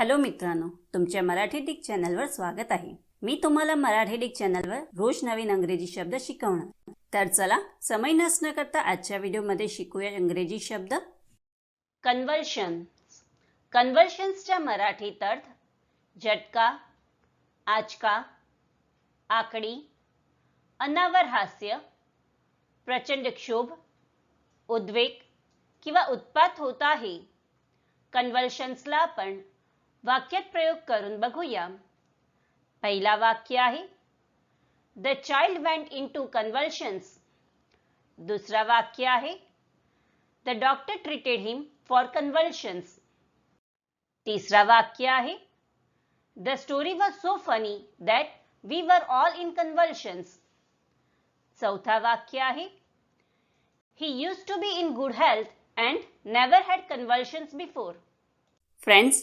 Hello मित्रांनो तुमच्या Marathi Dick चॅनलवर स्वागत आहे. मी तुम्हाला मराठी डिक चॅनलवर रोज नवीन अंग्रेजी शब्द शिकवणार. तर चला समय नसणं करता आजच्या व्हिडिओमध्ये शिकूया इंग्रजी शब्द. कन्व्हल्शन कन्व्हल्शन्सच्या मराठीत अर्थ झटका आचका आकडी अनावर हास्य प्रचंड क्षोभ उद्वेग किंवा उत्पात होत आहे. कन्व्हल्शन्सला आपण वाक्यात प्रयोग करून बघूया. पहिला वाक्य आहे the child went in to convulsions दुसरा वाक्य आहे the doctor treated him for convulsions तिसरा वाक्य आहे the story was so funny that we were all in convulsions चौथा वाक्य आहे he use to be in good health and never had convulsions before friends